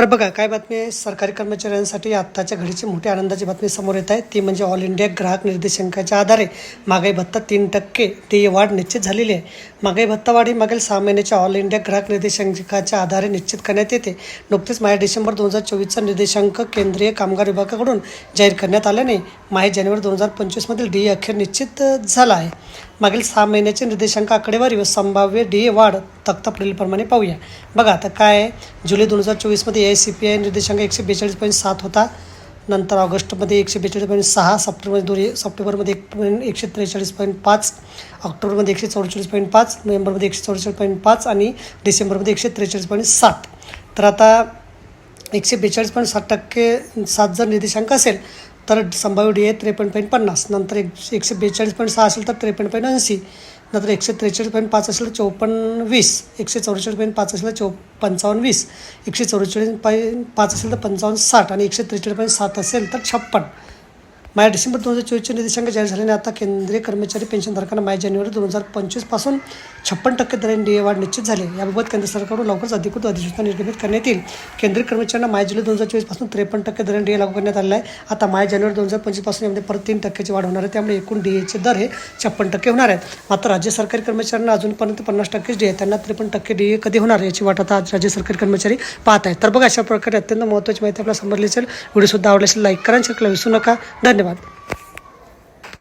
तर बघा काय बातमी आहे? सरकारी कर्मचाऱ्यांसाठी आत्ताच्या घडीची मोठी आनंदाची बातमी समोर येत आहे. ती म्हणजे ऑल इंडिया ग्राहक निर्देशांकाच्या आधारे महागाई भत्ता तीन टक्के ती वाढ निश्चित झालेली आहे. महागाई भत्ता वाढ ही मागील सहा महिन्याच्या ऑल इंडिया ग्राहक निर्देशांकाच्या आधारे निश्चित करण्यात येते. नुकतेच माया डिसेंबर दोन हजार चोवीसचा निर्देशांक केंद्रीय कामगार विभागाकडून जाहीर करण्यात आल्याने माहे जानेवारी दोन हजार पंचवीसमधील डी अखेर निश्चित झाला आहे. मागील सहा महिन्याचे निर्देशांक आकडेवारी व संभाव्य डी वाढ तक्ता पुढीलप्रमाणे पाहूया. बघा आता काय आहे? जुलै दोन हजार चोवीसमध्ये ए सी पी आय निर्देशांक एकशे बेचाळीस पॉईंट सात होता. नंतर ऑगस्टमध्ये एकशे बेचाळीस पॉईंट सहा सप्टेंबरमध्ये दोन सप्टेंबरमध्ये एक पॉईंट एकशे त्रेचाळीस पॉईंट पाच ऑक्टोबरमध्ये एकशे चौवेचाळीस पॉईंट पाच नोव्हेंबरमध्ये एकशे चौवेचाळीस पॉईंट पाच आणि डिसेंबरमध्ये एकशे त्रेचाळीस पॉईंट सात. तर आता एकशे बेचाळीस पॉईंट सात टक्के सात जर निर्देशांक असेल तर संभाव्य डी आहे त्रेपन्न पॉईंट पन्नास नंतर एक एकशे बेचाळीस पॉईंट सहा असेल तर त्रेपन्न पॉईंट ऐंशी नंतर एकशे त्रेचाळीस पॉईंट पाच असेल तर चौपन्न वीस एकशे चौवेचाळीस पॉईंट पाच असेल तर चौ पंचावन्न वीस एकशे चौवेचाळीस पॉईंट पाच असेल तर पंचावन्न साठ आणि एकशे त्रेचाळीस पॉईंट सात असेल तर छप्पन. माय डिसेंबर दोन हजार चोवीसचे निर्देशांक जाहीर झाल्याने आता केंद्रीय कर्मचारी पेन्शनधारकांना माय जानेवारी दोन हजार पंचवीसपासून छप्पन टक्के दराने डी ए वाढ निश्चित झाली. याबाबत केंद्र सरकारकडून लवकरच अधिकृत अधिसूचना निर्गमित करण्यात येईल. केंद्रीय कर्मचाऱ्यांना माय जुलै दोन हजार चोवीसपासून त्रेपन्न टक्के दराने डी ए लागू करण्यात आलेला आहे. आता माय जानेवारी दोन हजार पंचवीसपासून यामध्ये परत तीन टक्क्याची वाढ होणार आहे. त्यामुळे एकूण डी एचे दर हे छप्पन टक्के होणार आहेत. मात्र राज्य सरकारी कर्मचाऱ्यांना अजूनपर्यंत पन्नास टक्केच डी आहे त्यांना त्रेपन्न टक्के डी ए कधी होणार याची वाट आता आज राज्य सरकारी कर्मचारी पाहत आहेत. तर बघा अशा प्रकारे अत्यंत महत्त्वाची माहिती आपल्याला समजली असेल व्हिडिओसुद्धा आवडली असेल लाईक करा आणि विसरू नका. धन्यवाद. Hadi bak.